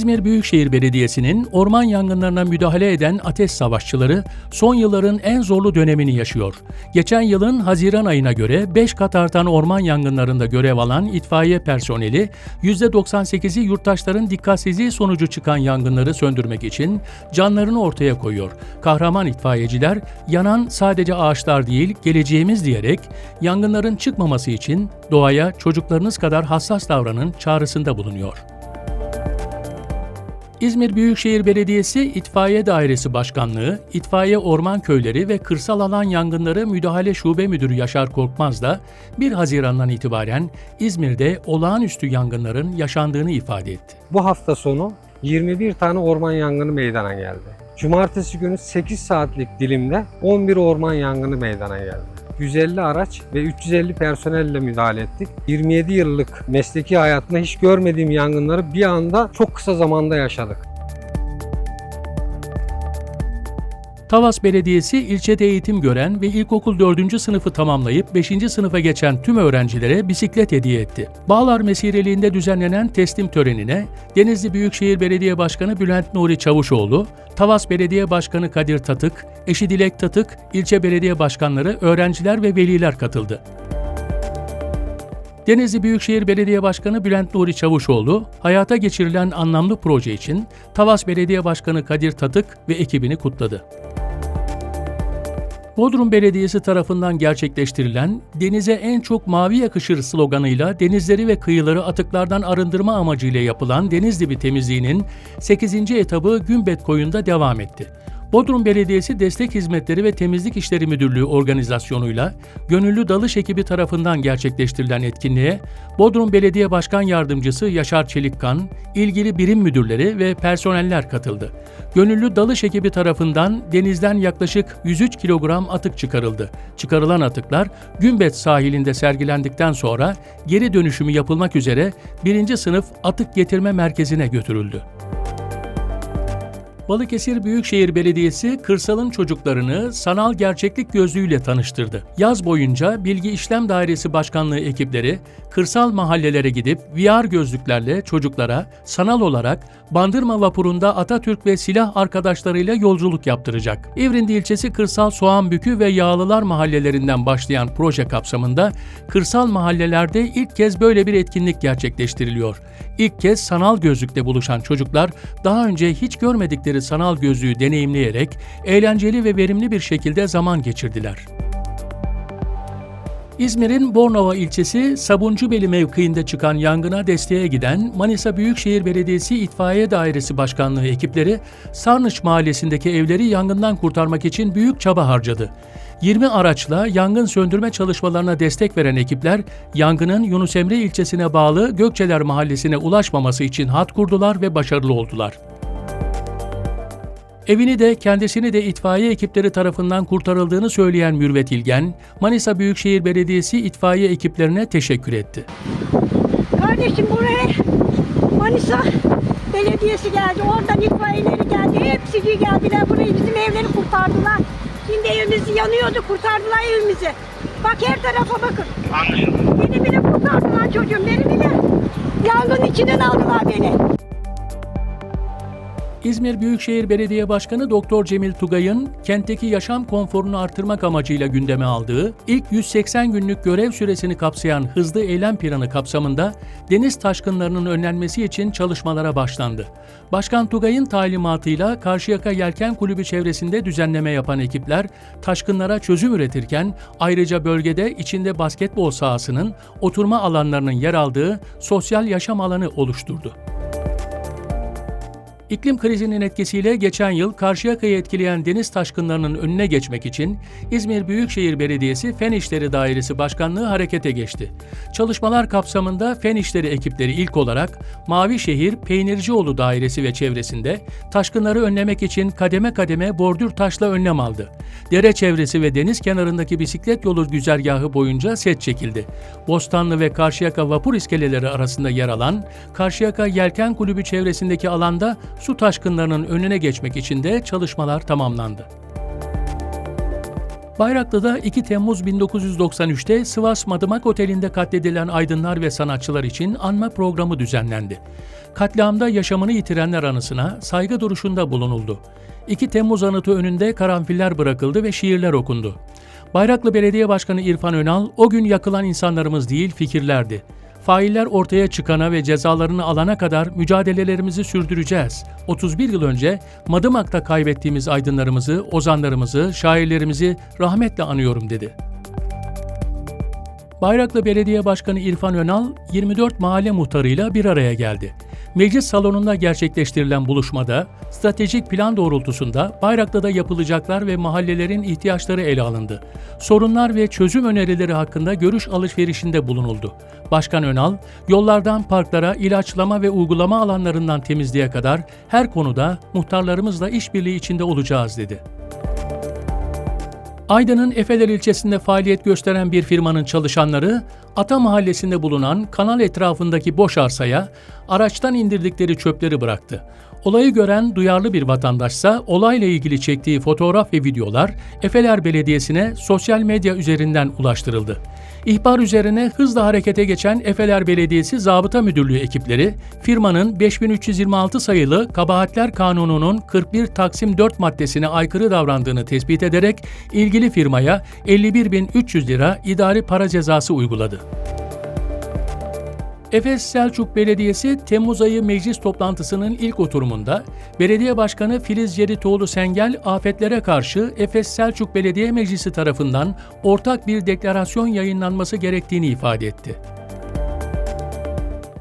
İzmir Büyükşehir Belediyesi'nin orman yangınlarına müdahale eden ateş savaşçıları son yılların en zorlu dönemini yaşıyor. Geçen yılın Haziran ayına göre 5 kat artan orman yangınlarında görev alan itfaiye personeli %98'i yurttaşların dikkatsizliği sonucu çıkan yangınları söndürmek için canlarını ortaya koyuyor. Kahraman itfaiyeciler yanan sadece ağaçlar değil geleceğimiz diyerek yangınların çıkmaması için doğaya çocuklarınız kadar hassas davranın çağrısında bulunuyor. İzmir Büyükşehir Belediyesi İtfaiye Dairesi Başkanlığı, İtfaiye Orman Köyleri ve Kırsal Alan Yangınları Müdahale Şube Müdürü Yaşar Korkmaz da 1 Haziran'dan itibaren İzmir'de olağanüstü yangınların yaşandığını ifade etti. Bu hafta sonu 21 tane orman yangını meydana geldi. Cumartesi günü 8 saatlik dilimde 11 orman yangını meydana geldi. 150 araç ve 350 personelle müdahale ettik. 27 yıllık mesleki hayatımda hiç görmediğim yangınları bir anda çok kısa zamanda yaşadık. Tavas Belediyesi ilçede eğitim gören ve ilkokul 4. sınıfı tamamlayıp 5. sınıfa geçen tüm öğrencilere bisiklet hediye etti. Bağlar Mesireliğinde düzenlenen teslim törenine Denizli Büyükşehir Belediye Başkanı Bülent Nuri Çavuşoğlu, Tavas Belediye Başkanı Kadir Tatık, eşi Dilek Tatık, ilçe belediye başkanları, öğrenciler ve veliler katıldı. Denizli Büyükşehir Belediye Başkanı Bülent Nuri Çavuşoğlu, hayata geçirilen anlamlı proje için Tavas Belediye Başkanı Kadir Tatık ve ekibini kutladı. Bodrum Belediyesi tarafından gerçekleştirilen Denize en çok mavi yakışır sloganıyla denizleri ve kıyıları atıklardan arındırma amacıyla yapılan deniz dibi temizliğinin 8. etabı Gümbet Koyu'nda devam etti. Bodrum Belediyesi Destek Hizmetleri ve Temizlik İşleri Müdürlüğü organizasyonuyla Gönüllü Dalış ekibi tarafından gerçekleştirilen etkinliğe Bodrum Belediye Başkan Yardımcısı Yaşar Çelikkan, ilgili birim müdürleri ve personeller katıldı. Gönüllü Dalış ekibi tarafından denizden yaklaşık 103 kilogram atık çıkarıldı. Çıkarılan atıklar Gümbet sahilinde sergilendikten sonra geri dönüşümü yapılmak üzere 1. sınıf atık getirme merkezine götürüldü. Balıkesir Büyükşehir Belediyesi kırsalın çocuklarını sanal gerçeklik gözlüğüyle tanıştırdı. Yaz boyunca Bilgi İşlem Dairesi Başkanlığı ekipleri kırsal mahallelere gidip VR gözlüklerle çocuklara sanal olarak Bandırma vapurunda Atatürk ve silah arkadaşlarıyla yolculuk yaptıracak. İvrindi ilçesi Kırsal Soğanbükü ve Yağlılar mahallelerinden başlayan proje kapsamında kırsal mahallelerde ilk kez böyle bir etkinlik gerçekleştiriliyor. İlk kez sanal gözlükle buluşan çocuklar daha önce hiç görmedikleri sanal gözlüğü deneyimleyerek eğlenceli ve verimli bir şekilde zaman geçirdiler. İzmir'in Bornova ilçesi Sabuncubeli mevkiinde çıkan yangına desteğe giden Manisa Büyükşehir Belediyesi İtfaiye Dairesi Başkanlığı ekipleri Sarnıç mahallesindeki evleri yangından kurtarmak için büyük çaba harcadı. 20 araçla yangın söndürme çalışmalarına destek veren ekipler, yangının Yunus Emre ilçesine bağlı Gökçeler mahallesine ulaşmaması için hat kurdular ve başarılı oldular. Evini de kendisini de itfaiye ekipleri tarafından kurtarıldığını söyleyen Mürvet İlgen, Manisa Büyükşehir Belediyesi itfaiye ekiplerine teşekkür etti. Kardeşim buraya Manisa Belediyesi geldi, oradan itfaiyeleri geldi, hepsi geldiler buraya bizim evleri kurtardılar. Şimdi evimiz yanıyordu, kurtardılar evimizi. Bak her tarafa bakın. Beni bile kurtardılar çocuğum, beni bile. Yangın içinden aldılar beni. İzmir Büyükşehir Belediye Başkanı Doktor Cemil Tugay'ın kentteki yaşam konforunu artırmak amacıyla gündeme aldığı ilk 180 günlük görev süresini kapsayan hızlı eylem planı kapsamında deniz taşkınlarının önlenmesi için çalışmalara başlandı. Başkan Tugay'ın talimatıyla Karşıyaka Yelken Kulübü çevresinde düzenleme yapan ekipler taşkınlara çözüm üretirken ayrıca bölgede içinde basketbol sahasının, oturma alanlarının yer aldığı sosyal yaşam alanı oluşturdu. İklim krizinin etkisiyle geçen yıl Karşıyaka'yı etkileyen deniz taşkınlarının önüne geçmek için İzmir Büyükşehir Belediyesi Fen İşleri Dairesi Başkanlığı harekete geçti. Çalışmalar kapsamında Fen İşleri ekipleri ilk olarak Mavi Şehir Peynircioğlu Dairesi ve çevresinde taşkınları önlemek için kademe kademe bordür taşla önlem aldı. Dere çevresi ve deniz kenarındaki bisiklet yolu güzergahı boyunca set çekildi. Bostanlı ve Karşıyaka vapur iskeleleri arasında yer alan Karşıyaka Yelken Kulübü çevresindeki alanda su taşkınlarının önüne geçmek için de çalışmalar tamamlandı. Bayraklı'da 2 Temmuz 1993'te Sivas Madımak Oteli'nde katledilen aydınlar ve sanatçılar için anma programı düzenlendi. Katliamda yaşamını yitirenler anısına saygı duruşunda bulunuldu. 2 Temmuz anıtı önünde karanfiller bırakıldı ve şiirler okundu. Bayraklı Belediye Başkanı İrfan Önal, o gün yakılan insanlarımız değil fikirlerdi. Failler ortaya çıkana ve cezalarını alana kadar mücadelelerimizi sürdüreceğiz. 31 yıl önce Madımak'ta kaybettiğimiz aydınlarımızı, ozanlarımızı, şairlerimizi rahmetle anıyorum dedi. Bayraklı Belediye Başkanı İrfan Önal, 24 mahalle muhtarıyla bir araya geldi. Meclis salonunda gerçekleştirilen buluşmada, stratejik plan doğrultusunda Bayraklı'da yapılacaklar ve mahallelerin ihtiyaçları ele alındı. Sorunlar ve çözüm önerileri hakkında görüş alışverişinde bulunuldu. Başkan Önal, yollardan parklara, ilaçlama ve uygulama alanlarından temizliğe kadar her konuda muhtarlarımızla işbirliği içinde olacağız dedi. Aydın'ın Efeler ilçesinde faaliyet gösteren bir firmanın çalışanları, Ata Mahallesi'nde bulunan kanal etrafındaki boş arsaya araçtan indirdikleri çöpleri bıraktı. Olayı gören duyarlı bir vatandaşsa olayla ilgili çektiği fotoğraf ve videolar Efeler Belediyesi'ne sosyal medya üzerinden ulaştırıldı. İhbar üzerine hızla harekete geçen Efeler Belediyesi Zabıta Müdürlüğü ekipleri, firmanın 5326 sayılı Kabahatler Kanunu'nun 41 Taksim 4 maddesine aykırı davrandığını tespit ederek ilgili firmaya 51.300 lira idari para cezası uyguladı. Efes Selçuk Belediyesi Temmuz ayı meclis toplantısının ilk oturumunda Belediye Başkanı Filiz Ceritoğlu Sengel afetlere karşı Efes Selçuk Belediye Meclisi tarafından ortak bir deklarasyon yayınlanması gerektiğini ifade etti.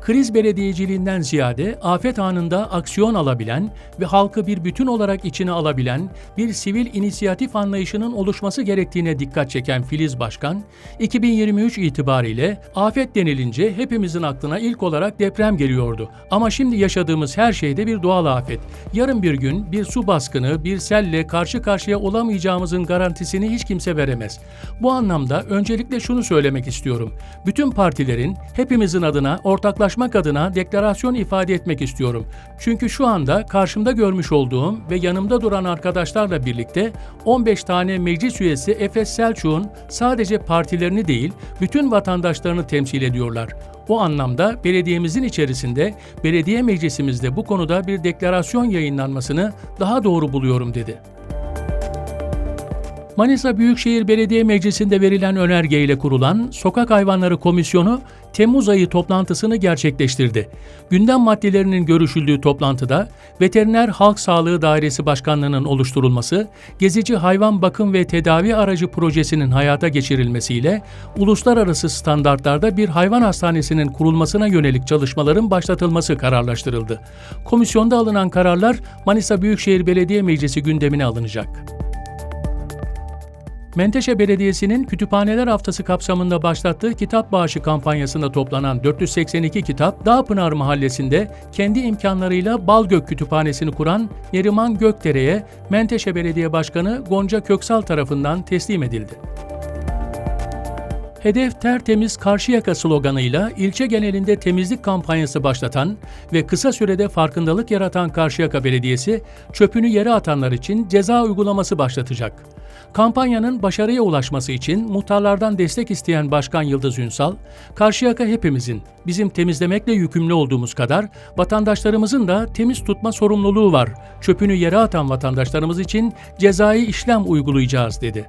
Kriz belediyeciliğinden ziyade afet anında aksiyon alabilen ve halkı bir bütün olarak içine alabilen bir sivil inisiyatif anlayışının oluşması gerektiğine dikkat çeken Filiz Başkan, 2023 itibariyle afet denilince hepimizin aklına ilk olarak deprem geliyordu. Ama şimdi yaşadığımız her şeyde bir doğal afet. Yarın bir gün bir su baskını, bir selle karşı karşıya olamayacağımızın garantisini hiç kimse veremez. Bu anlamda öncelikle şunu söylemek istiyorum. Bütün partilerin hepimizin adına ortaklaşmak adına deklarasyon ifade etmek istiyorum. Çünkü şu anda karşımda görmüş olduğum ve yanımda duran arkadaşlarla birlikte 15 tane meclis üyesi Efes Selçuk'un sadece partilerini değil, bütün vatandaşlarını temsil ediyorlar. O anlamda belediyemizin içerisinde, belediye meclisimizde bu konuda bir deklarasyon yayınlanmasını daha doğru buluyorum dedi. Manisa Büyükşehir Belediye Meclisi'nde verilen önergeyle kurulan Sokak Hayvanları Komisyonu Temmuz ayı toplantısını gerçekleştirdi. Gündem maddelerinin görüşüldüğü toplantıda Veteriner Halk Sağlığı Dairesi Başkanlığı'nın oluşturulması, gezici hayvan bakım ve tedavi aracı projesinin hayata geçirilmesiyle uluslararası standartlarda bir hayvan hastanesinin kurulmasına yönelik çalışmaların başlatılması kararlaştırıldı. Komisyonda alınan kararlar Manisa Büyükşehir Belediye Meclisi gündemine alınacak. Menteşe Belediyesi'nin Kütüphaneler Haftası kapsamında başlattığı kitap bağışı kampanyasında toplanan 482 kitap, Dağpınar Mahallesi'nde kendi imkanlarıyla Balgök Kütüphanesi'ni kuran Neriman Gökdere'ye Menteşe Belediye Başkanı Gonca Köksal tarafından teslim edildi. Hedef tertemiz Karşıyaka sloganıyla ilçe genelinde temizlik kampanyası başlatan ve kısa sürede farkındalık yaratan Karşıyaka Belediyesi, çöpünü yere atanlar için ceza uygulaması başlatacak. Kampanyanın başarıya ulaşması için muhtarlardan destek isteyen Başkan Yıldız Ünsal, Karşıyaka hepimizin, bizim temizlemekle yükümlü olduğumuz kadar vatandaşlarımızın da temiz tutma sorumluluğu var. Çöpünü yere atan vatandaşlarımız için cezai işlem uygulayacağız dedi.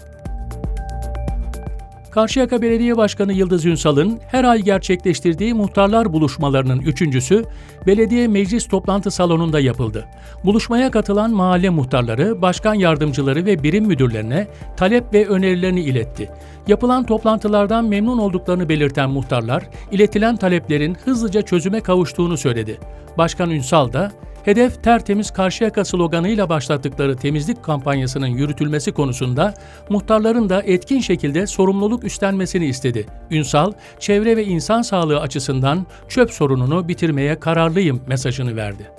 Karşıyaka Belediye Başkanı Yıldız Ünsal'ın her ay gerçekleştirdiği muhtarlar buluşmalarının üçüncüsü belediye meclis toplantı salonunda yapıldı. Buluşmaya katılan mahalle muhtarları, başkan yardımcıları ve birim müdürlerine talep ve önerilerini iletti. Yapılan toplantılardan memnun olduklarını belirten muhtarlar, iletilen taleplerin hızlıca çözüme kavuştuğunu söyledi. Başkan Ünsal da Hedef tertemiz Karşıyaka sloganıyla başlattıkları temizlik kampanyasının yürütülmesi konusunda muhtarların da etkin şekilde sorumluluk üstlenmesini istedi. Ünsal, çevre ve insan sağlığı açısından çöp sorununu bitirmeye kararlıyım mesajını verdi.